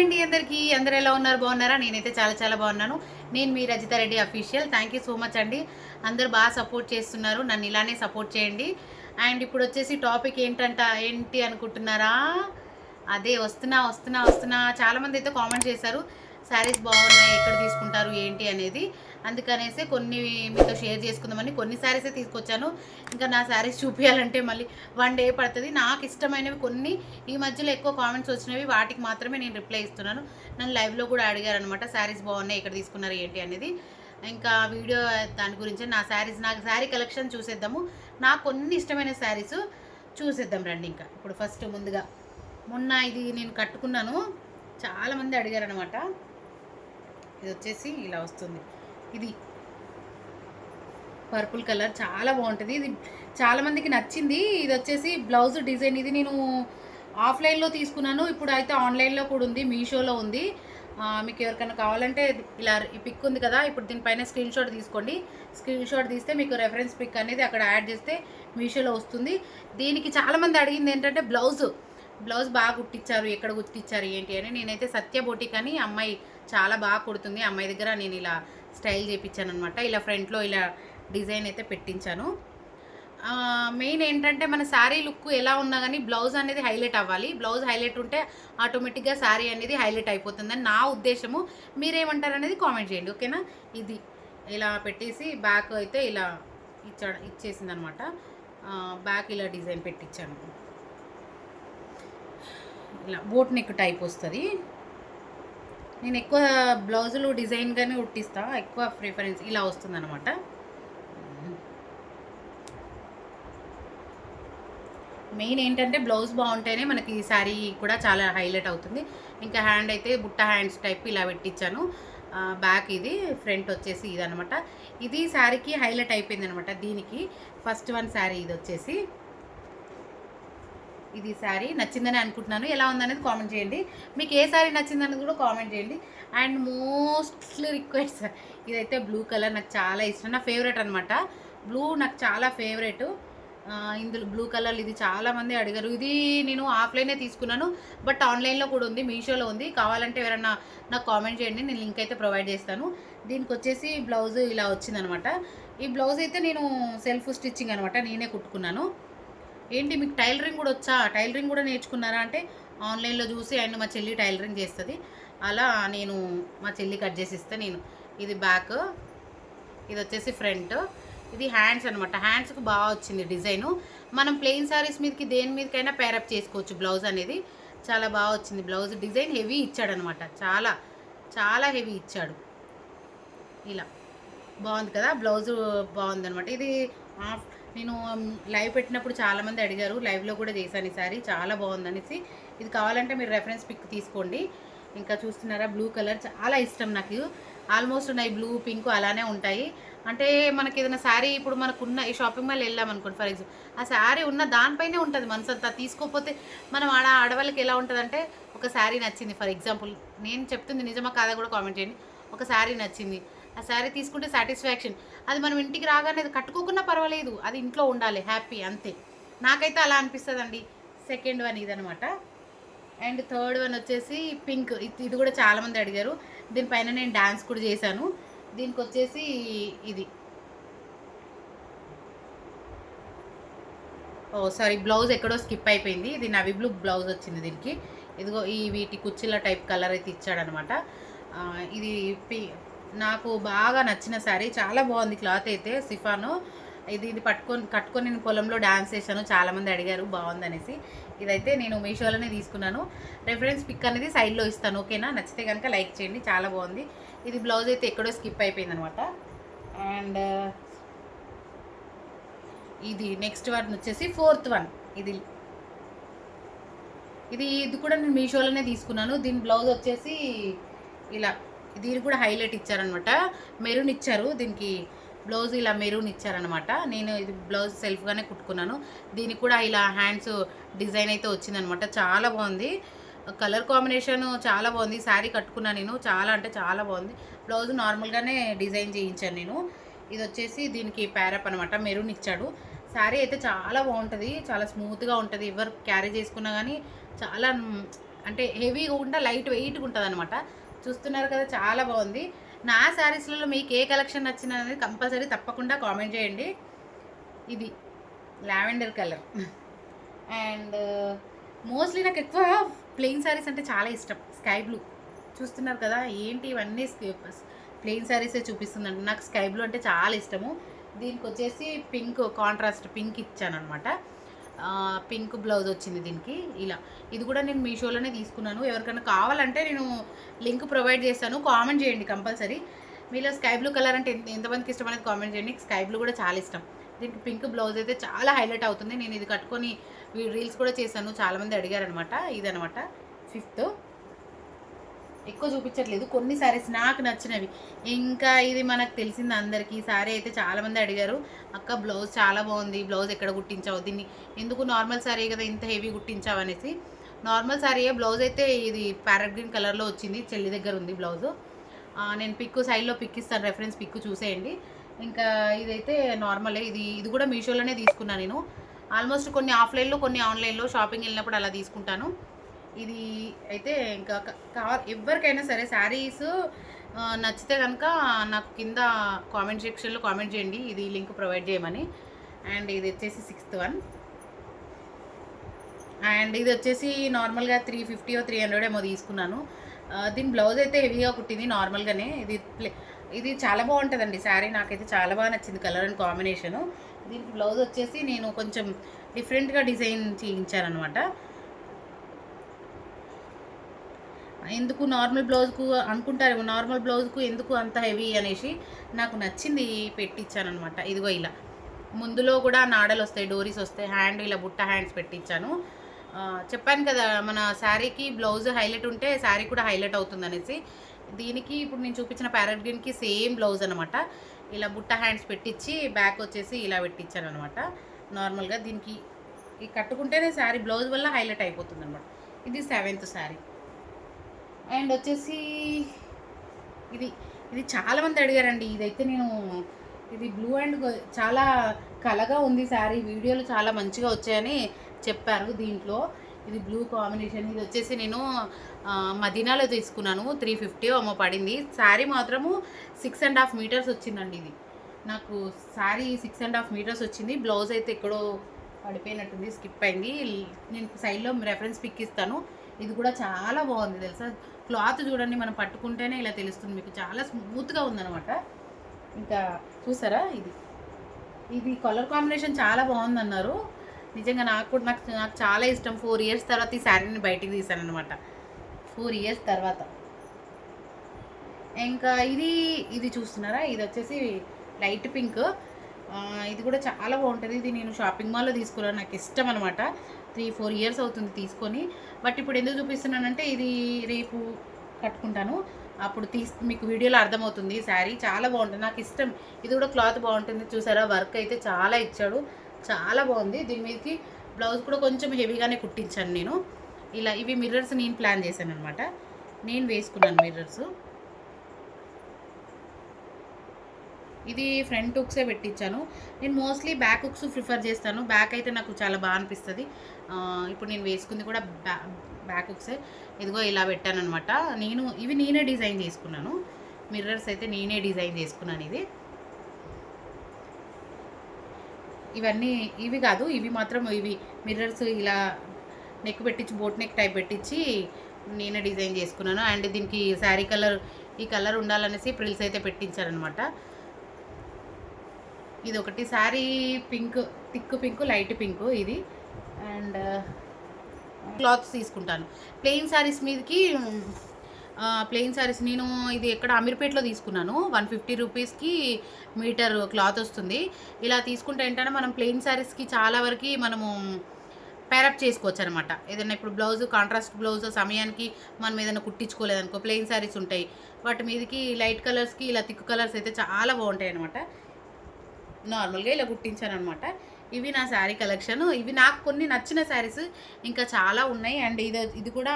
అండి అందరికీ? అందరు ఎలా ఉన్నారు? బాగున్నారా? నేనైతే చాలా చాలా బాగున్నాను. నేను మీ Rajitha Reddy official thank you so much అండి. అందరు బాగా సపోర్ట్ చేస్తున్నారు. నన్ను ఇలానే సపోర్ట్ చేయండి. అండ్ ఇప్పుడు వచ్చేసి టాపిక్ ఏంటంట? ఏంటి అనుకుంటున్నారా? అదే వస్తున్నా వస్తున్నా వస్తున్నా. చాలామంది అయితే కామెంట్ చేశారు. శారీస్ బాగున్నాయి ఎక్కడ తీసుకుంటారు ఏంటి అనేది అందుకనేసి కొన్ని మీతో షేర్ చేసుకుందామని కొన్ని శారీసే తీసుకొచ్చాను. ఇంకా నా శారీస్ చూపించాలంటే మళ్ళీ వన్ డే పడుతుంది. నాకు ఇష్టమైనవి కొన్ని ఈ మధ్యలో ఎక్కువ కామెంట్స్ వచ్చినవి వాటికి మాత్రమే నేను రిప్లై ఇస్తున్నాను. నన్ను లైవ్లో కూడా అడిగారు అనమాట శారీస్ బాగున్నాయి ఎక్కడ తీసుకున్నారు ఏంటి? అనేది. ఇంకా వీడియో దాని గురించి నా శారీస్ నాకు శారీ కలెక్షన్ చూసేద్దాము. నాకు కొన్ని ఇష్టమైన శారీస్ చూసేద్దాం రండి ఇంకా. ఇప్పుడు ఫస్ట్ ముందుగా మొన్న ఇది నేను కట్టుకున్నాను. చాలామంది అడిగారు అనమాట ఇది వచ్చేసి ఇలా వస్తుంది. ఇది పర్పుల్ కలర్ చాలా బాగుంటుంది. ఇది చాలామందికి నచ్చింది. ఇది వచ్చేసి బ్లౌజ్ డిజైన్ ఇది నేను ఆఫ్లైన్లో తీసుకున్నాను. ఇప్పుడు అయితే ఆన్లైన్లో కూడా ఉంది మీషోలో ఉంది. మీకు ఎవరికైనా కావాలంటే ఇలా ఈ పిక్ ఉంది కదా ఇప్పుడు దీనిపైన స్క్రీన్ షాట్ తీసుకోండి. స్క్రీన్ షాట్ తీస్తే మీకు రెఫరెన్స్ పిక్ అనేది అక్కడ యాడ్ చేస్తే మీషోలో వస్తుంది. దీనికి చాలామంది అడిగింది ఏంటంటే బ్లౌజ్ బ్లౌజ్ బాగా కుట్టించారు ఎక్కడ కుట్టించారు ఏంటి అని. నేనైతే సత్య బోటిక్ అని అమ్మాయి చాలా బాగా కుడుతుంది. అమ్మాయి దగ్గర నేను ఇలా స్టైల్ చేయించాను అనమాట ఇలా ఫ్రంట్లో ఇలా డిజైన్ అయితే పెట్టించాను. మెయిన్ ఏంటంటే మన శారీ లుక్ ఎలా ఉన్నా కానీ బ్లౌజ్ అనేది హైలైట్ అవ్వాలి. బ్లౌజ్ హైలైట్ ఉంటే ఆటోమేటిక్గా శారీ అనేది హైలైట్ అయిపోతుందని నా ఉద్దేశము. మీరేమంటారు అనేది కామెంట్ చేయండి ఓకేనా? ఇది ఇలా పెట్టేసి బ్యాక్ అయితే ఇలా ఇచ్చా ఇచ్చేసింది అనమాట బ్యాక్ ఇలా డిజైన్ పెట్టించాను ఇలా బోట్ నెక్ టైప్ వస్తుంది. నేను ఎక్కువ బ్లౌజులు డిజైన్గానే ఉట్టిస్తా ఎక్కువ ప్రిఫరెన్స్ ఇలా వస్తుందనమాట మెయిన్ ఏంటంటే బ్లౌజ్ బాగుంటేనే మనకి ఈ శారీ కూడా చాలా హైలైట్ అవుతుంది. ఇంకా హ్యాండ్ అయితే బుట్ట హ్యాండ్స్ టైప్ ఇలా పెట్టించాను బ్యాక్ ఇది ఫ్రంట్ వచ్చేసి ఇది అనమాట ఇది శారీకి హైలైట్ అయిపోయింది అనమాట దీనికి. ఫస్ట్ వన్ శారీ ఇది వచ్చేసి. ఇది శారీ నచ్చిందని అనుకుంటున్నాను. ఎలా ఉందనేది కామెంట్ చేయండి. మీకు ఏ శారీ నచ్చిందనేది కూడా కామెంట్ చేయండి. అండ్ మోస్ట్లీ రిక్వెస్ట్ ఇదైతే బ్లూ కలర్ నాకు చాలా ఇష్టం. నా ఫేవరెట్ అనమాట బ్లూ నాకు చాలా ఫేవరెట్ ఇందులో బ్లూ కలర్ ఇది చాలామంది అడిగారు. ఇది నేను ఆఫ్లైనే తీసుకున్నాను బట్ ఆన్లైన్లో కూడా ఉంది మీషోలో ఉంది. కావాలంటే ఎవరైనా నాకు కామెంట్ చేయండి నేను లింక్ అయితే ప్రొవైడ్ చేస్తాను. దీనికి వచ్చేసి బ్లౌజ్ ఇలా వచ్చిందనమాట ఈ బ్లౌజ్ అయితే నేను సెల్ఫ్ స్టిచ్చింగ్ అనమాట నేనే కుట్టుకున్నాను. ఏంటి మీకు టైలరింగ్ కూడా వచ్చా? టైలరింగ్ కూడా నేర్చుకున్నారా? అంటే ఆన్లైన్లో చూసి అండ్ మా చెల్లి టైలరింగ్ చేస్తుంది. అలా నేను మా చెల్లి కట్ చేసి ఇస్తే నేను. ఇది బ్యాక్ ఇది వచ్చేసి ఫ్రంట్. ఇది హ్యాండ్స్ అనమాట హ్యాండ్స్కి బాగా వచ్చింది డిజైను. మనం ప్లెయిన్ శారీస్ మీదకి దేని మీదకైనా పేరప్ చేసుకోవచ్చు. బ్లౌజ్ అనేది చాలా బాగా వచ్చింది. బ్లౌజ్ డిజైన్ హెవీ ఇచ్చాడనమాట చాలా చాలా హెవీ ఇచ్చాడు. ఇలా. బాగుంది కదా? బ్లౌజ్ బాగుంది అనమాట ఇది ఆఫ్ నేను లైవ్ పెట్టినప్పుడు చాలామంది అడిగారు లైవ్లో కూడా చేశాను ఈ సారీ చాలా బాగుందనేసి. ఇది కావాలంటే మీరు రెఫరెన్స్ పిక్ తీసుకోండి. ఇంకా చూస్తున్నారా బ్లూ కలర్ చాలా ఇష్టం నాకు. ఆల్మోస్ట్ ఉన్నాయి బ్లూ పింక్ అలానే ఉంటాయి. అంటే మనకి ఏదైనా శారీ ఇప్పుడు మనకున్న ఈ షాపింగ్ మాల్ వెళ్ళాం అనుకోండి ఫర్ ఎగ్జాంపుల్ ఆ శారీ ఉన్న దానిపైనే ఉంటుంది మనసంతా తీసుకోకపోతే మనం ఆడ ఆడవాళ్ళకి ఎలా ఉంటుందంటే ఒక శారీ నచ్చింది. ఫర్ ఎగ్జాంపుల్ నేను చెప్తుంది నిజమా కాదా కూడా కామెంట్ చేయండి. ఒక శారీ నచ్చింది. ఆ శారీ తీసుకుంటే సాటిస్ఫాక్షన్. అది మనం ఇంటికి రాగానే కట్టుకోకున్నా పర్వాలేదు. అది ఇంట్లో ఉండాలి హ్యాపీ అంతే. నాకైతే అలా అనిపిస్తుందండి. సెకండ్ వన్ ఇదనమాట అండ్ థర్డ్ వన్ వచ్చేసి పింక్. ఇది ఇది కూడా చాలామంది అడిగారు. దీనిపైన నేను డ్యాన్స్ కూడా చేశాను. దీనికి వచ్చేసి ఇది. ఓ సారీ బ్లౌజ్ ఎక్కడో స్కిప్ అయిపోయింది. ఇది నవి బ్లూ బ్లౌజ్ వచ్చింది దీనికి. ఇదిగో ఈ వీటి కుచ్చిల టైప్ కలర్ అయితే ఇచ్చాడనమాట ఇది నాకు బాగా నచ్చిన శారీ చాలా బాగుంది క్లాత్ అయితే సిఫాను. ఇది ఇది పట్టుకొని కట్టుకొని నేను పొలంలో డ్యాన్స్ చేశాను చాలామంది అడిగారు బాగుంది అనేసి. ఇదైతే నేను మీషోలోనే తీసుకున్నాను. రెఫరెన్స్ పిక్ అనేది సైడ్లో ఇస్తాను ఓకేనా? నచ్చితే కనుక లైక్ చేయండి చాలా బాగుంది. ఇది బ్లౌజ్ అయితే ఎక్కడో స్కిప్ అయిపోయింది అనమాట అండ్ ఇది నెక్స్ట్ వన్ వచ్చేసి ఫోర్త్ వన్ ఇది ఇది ఇది కూడా నేను మీషోలోనే తీసుకున్నాను. దీని బ్లౌజ్ వచ్చేసి ఇలా దీనికి కూడా హైలైట్ ఇచ్చారనమాట. మెరూన్ ఇచ్చారు. దీనికి బ్లౌజ్ ఇలా మెరూన్ ఇచ్చారనమాట. నేను ఇది బ్లౌజ్ సెల్ఫ్గానే కుట్టుకున్నాను. దీనికి కూడా ఇలా హ్యాండ్స్ డిజైన్ అయితే వచ్చిందనమాట. చాలా బాగుంది. కలర్ కాంబినేషన్ చాలా బాగుంది. శారీ కట్టుకున్నాను నేను. చాలా అంటే చాలా బాగుంది. బ్లౌజ్ నార్మల్గానే డిజైన్ చేయించాను నేను. ఇది వచ్చేసి దీనికి ప్యారప్ అనమాట. మెరూన్ ఇచ్చాడు. శారీ అయితే చాలా బాగుంటుంది. చాలా స్మూత్గా ఉంటుంది. ఎవరు క్యారీ చేసుకున్నా కానీ చాలా అంటే హెవీగా ఉంటా లైట్ వెయిట్గా ఉంటుంది అనమాట చూస్తున్నారు కదా చాలా బాగుంది. నా శారీస్లలో మీకు ఏ కలెక్షన్ నచ్చింది అనేది కంపల్సరీ తప్పకుండా కామెంట్ చేయండి. ఇది లావెండర్ కలర్. అండ్ మోస్ట్లీ నాకు ఎక్కువ ప్లెయిన్ శారీస్ అంటే చాలా ఇష్టం. Sky blue. చూస్తున్నారు కదా ఏంటి ఇవన్నీ ప్లెయిన్ శారీసే చూపిస్తుందండి నాకు స్కై బ్లూ అంటే చాలా ఇష్టము. దీనికి వచ్చేసి పింక్ కాంట్రాస్ట్ పింక్ ఇచ్చాను అనమాట పింక్ బ్లౌజ్ వచ్చింది దీనికి ఇలా. ఇది కూడా నేను మీషోలోనే తీసుకున్నాను. ఎవరికైనా కావాలంటే నేను లింక్ ప్రొవైడ్ చేస్తాను. కామెంట్ చేయండి కంపల్సరీ. మీలో స్కై బ్లూ కలర్ అంటే ఎంత ఎంతమందికి ఇష్టం అనేది కామెంట్ చేయండి. స్కై బ్లూ కూడా చాలా ఇష్టం. దీనికి పింక్ బ్లౌజ్ అయితే చాలా హైలైట్ అవుతుంది. నేను ఇది కట్టుకొని రీల్స్ కూడా చేశాను. చాలామంది అడిగారనమాట ఇదనమాట ఫిఫ్త్. ఎక్కువ చూపించట్లేదు. కొన్ని సారీస్ నాకు నచ్చినవి. ఇంకా ఇది మనకు తెలిసింది అందరికీ. సారీ అయితే చాలామంది అడిగారు. అక్క బ్లౌజ్ చాలా బాగుంది. బ్లౌజ్ ఎక్కడ కుట్టించావు? దీన్ని ఎందుకు నార్మల్ సారీ కదా ఇంత హెవీ కుట్టించావు? అనేసి. నార్మల్ సారీ బ్లౌజ్ అయితే ఇది ప్యారెట్ గ్రీన్ కలర్లో వచ్చింది. చెల్లి దగ్గర ఉంది బ్లౌజ్ నేను పిక్ సైడ్లో పిక్ ఇస్తాను. రెఫరెన్స్ పిక్ చూసేయండి. ఇంకా ఇదైతే నార్మలే ఇది ఇది కూడా మీషోలోనే తీసుకున్నాను నేను. ఆల్మోస్ట్ కొన్ని ఆఫ్లైన్లో కొన్ని ఆన్లైన్లో షాపింగ్ వెళ్ళినప్పుడు అలా తీసుకుంటాను. ఇది అయితే ఇంకా కావాలి ఎవరికైనా సరే శారీస్ నచ్చితే కనుక నాకు కింద కామెంట్ సెక్షన్లో కామెంట్ చేయండి. ఇది లింక్ ప్రొవైడ్ చేయమని. అండ్ ఇది వచ్చేసి సిక్స్త్ వన్. అండ్ ఇది వచ్చేసి నార్మల్గా త్రీ ఫిఫ్టీ త్రీ హండ్రెడ్ ఏమో తీసుకున్నాను. దీని బ్లౌజ్ అయితే హెవీగా కుట్టింది నార్మల్గానే. ఇది ప్లే ఇది చాలా బాగుంటుందండి శారీ. నాకైతే చాలా బాగా నచ్చింది కలర్ అండ్ కాంబినేషను. దీనికి బ్లౌజ్ వచ్చేసి నేను కొంచెం డిఫరెంట్గా డిజైన్ చేయించాను అనమాట ఎందుకు నార్మల్ బ్లౌజ్కు అనుకుంటారేమో నార్మల్ బ్లౌజ్కు ఎందుకు అంత హెవీ అనేసి నాకు నచ్చింది పెట్టించానమాట ఇదిగో ఇలా. ముందులో కూడా నాడలు వస్తాయి డోరీస్ వస్తాయి హ్యాండ్ ఇలా బుట్ట హ్యాండ్స్ పెట్టించాను. చెప్పాను కదా మన శారీకి బ్లౌజ్ హైలైట్ ఉంటే శారీ కూడా హైలైట్ అవుతుంది అనేసి దీనికి ఇప్పుడు నేను చూపించిన ప్యారెట్ గ్రీన్కి సేమ్ బ్లౌజ్ అనమాట ఇలా బుట్ట హ్యాండ్స్ పెట్టించి బ్యాక్ వచ్చేసి ఇలా పెట్టించాను అనమాట నార్మల్గా దీనికి ఇది కట్టుకుంటేనే శారీ బ్లౌజ్ వల్ల హైలైట్ అయిపోతుంది అనమాట ఇది సెవెంత్ శారీ. అండ్ వచ్చేసి ఇది ఇది చాలా మంది అడిగారండి. ఇదైతే నేను ఇది బ్లూ అండ్ చాలా కలగా ఉంది శారీ వీడియోలు చాలా మంచిగా వచ్చాయని చెప్పారు దీంట్లో. ఇది బ్లూ కాంబినేషన్ ఇది వచ్చేసి నేను మదీనాలో తీసుకున్నాను. త్రీ ఫిఫ్టీ అమ్మ పడింది. శారీ మాత్రము సిక్స్ అండ్ హాఫ్ మీటర్స్ వచ్చిందండి ఇది. నాకు sari six and half metres వచ్చింది. బ్లౌజ్ అయితే ఎక్కడో పడిపోయినట్టుంది. స్కిప్ అయింది. నేను సైడ్లో రెఫరెన్స్ పిక్ ఇస్తాను. ఇది కూడా చాలా బాగుంది తెలుసా? క్లాత్ చూడండి మనం పట్టుకుంటేనే ఇలా తెలుస్తుంది మీకు. చాలా స్మూత్గా ఉందన్నమాట. ఇంకా చూసారా ఇది? ఇది కలర్ కాంబినేషన్ చాలా బాగుందన్నారు. నిజంగా నాకు కూడా నాకు నాకు చాలా ఇష్టం. ఫోర్ ఇయర్స్ తర్వాత ఈ శారీని బయటికి తీసాను అనమాట ఫోర్ ఇయర్స్ తర్వాత. ఇంకా ఇది ఇది చూస్తున్నారా? ఇది వచ్చేసి లైట్ పింక్. ఇది కూడా చాలా బాగుంటుంది. ఇది నేను షాపింగ్ మాల్లో తీసుకున్నాను నాకు ఇష్టం అనమాట త్రీ ఫోర్ ఇయర్స్ అవుతుంది తీసుకొని. బట్ ఇప్పుడు ఎందుకు చూపిస్తున్నానంటే ఇది రేపు కట్టుకుంటాను. అప్పుడు తీసి మీకు వీడియోలో అర్థమవుతుంది. శారీ చాలా బాగుంటుంది. నాకు ఇష్టం. ఇది కూడా క్లాత్ బాగుంటుంది. చూసారా? వర్క్ అయితే చాలా ఇచ్చాడు. చాలా బాగుంది. దీని మీదకి బ్లౌజ్ కూడా కొంచెం హెవీగానే కుట్టించాను నేను. ఇలా ఇవి మిర్రర్స్ నేను ప్లాన్ చేశాను అనమాట నేను వేసుకున్నాను మిర్రర్స్ ఇది ఫ్రంట్ హుక్సే పెట్టించాను. నేను మోస్ట్లీ బ్యాక్ హుక్స్ ప్రిఫర్ చేస్తాను. బ్యాక్ అయితే నాకు చాలా బాగా అనిపిస్తుంది. ఇప్పుడు నేను వేసుకుంది కూడా బ్యాక్ హుక్సే. ఇదిగో ఇలా పెట్టాను అనమాట నేను ఇవి నేనే డిజైన్ చేసుకున్నాను. మిర్రర్స్ అయితే నేనే డిజైన్ చేసుకున్నాను ఇది. ఇవన్నీ ఇవి కాదు ఇవి మాత్రం ఇవి మిర్రర్స్ ఇలా నెక్ పెట్టించి బోట్ నెక్ టైప్ పెట్టించి నేనే డిజైన్ చేసుకున్నాను. అండ్ దీనికి శారీ కలర్ ఈ కలర్ ఉండాలనేసి ప్రిల్స్ అయితే పెట్టించారనమాట ఇది ఒకటి sari pink thick pink light pink ఇది. అండ్ క్లాత్స్ తీసుకుంటాను. ప్లెయిన్ శారీస్ మీదకి ప్లెయిన్ శారీస్ నేను ఇది ఎక్కడ అమీర్పేట్లో తీసుకున్నాను. వన్ ఫిఫ్టీ రూపీస్కి మీటర్ క్లాత్ వస్తుంది. ఇలా తీసుకుంటే ఏంటంటే మనం ప్లెయిన్ శారీస్కి చాలా వరకు మనము పేరప్ చేసుకోవచ్చు అనమాట ఏదైనా ఇప్పుడు బ్లౌజ్ కాంట్రాస్ట్ బ్లౌజ్ సమయానికి మనం ఏదైనా కుట్టించుకోలేదనుకో ప్లెయిన్ శారీస్ ఉంటాయి. వాటి మీదకి లైట్ కలర్స్కి ఇలా థిక్ కలర్స్ అయితే చాలా బాగుంటాయి అనమాట నార్మల్గా ఇలా కుట్టించాను అనమాట ఇవి నా శారీ కలెక్షన్. ఇవి నాకు కొన్ని నచ్చిన శారీస్ ఇంకా చాలా ఉన్నాయి. అండ్ ఇది ఇది కూడా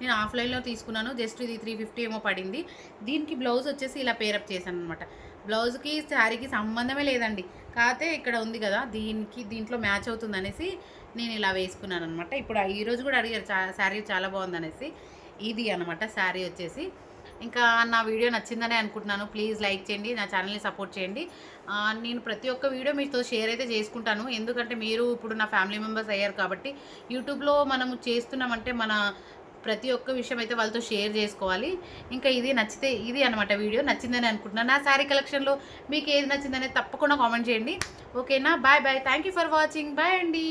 నేను ఆఫ్లైన్లో తీసుకున్నాను. జస్ట్ ఇది త్రీ ఫిఫ్టీ ఏమో పడింది. దీనికి బ్లౌజ్ వచ్చేసి ఇలా పేరప్ చేశాను అనమాట బ్లౌజ్కి శారీకి సంబంధమే లేదండి. కాకపోతే ఇక్కడ ఉంది కదా దీనికి దీంట్లో మ్యాచ్ అవుతుంది అనేసి నేను ఇలా వేసుకున్నాను అనమాట ఇప్పుడు ఈరోజు ఈ రోజు కూడా అడిగారు చా శారీ చాలా బాగుంది అనేసి ఇది అనమాట శారీ వచ్చేసి. ఇంకా నా వీడియో నచ్చిందనే అనుకుంటున్నాను. ప్లీజ్ లైక్ చేయండి నా ఛానల్ని సపోర్ట్ చేయండి. నేను ప్రతి ఒక్క వీడియో మీతో షేర్ అయితే చేసుకుంటాను. ఎందుకంటే మీరు ఇప్పుడు నా ఫ్యామిలీ మెంబర్స్ అయ్యారు కాబట్టి యూట్యూబ్లో మనము చేస్తున్నామంటే మన ప్రతి ఒక్క విషయం అయితే వాళ్ళతో షేర్ చేసుకోవాలి. ఇంకా ఇది నచ్చితే ఇది అనమాట వీడియో నచ్చిందని అనుకుంటున్నాను. నా శారీ కలెక్షన్లో మీకు ఏది నచ్చిందనేది తప్పకుండా కామెంట్ చేయండి. ఓకేనా? Bye bye. Thank you for watching bye అండి.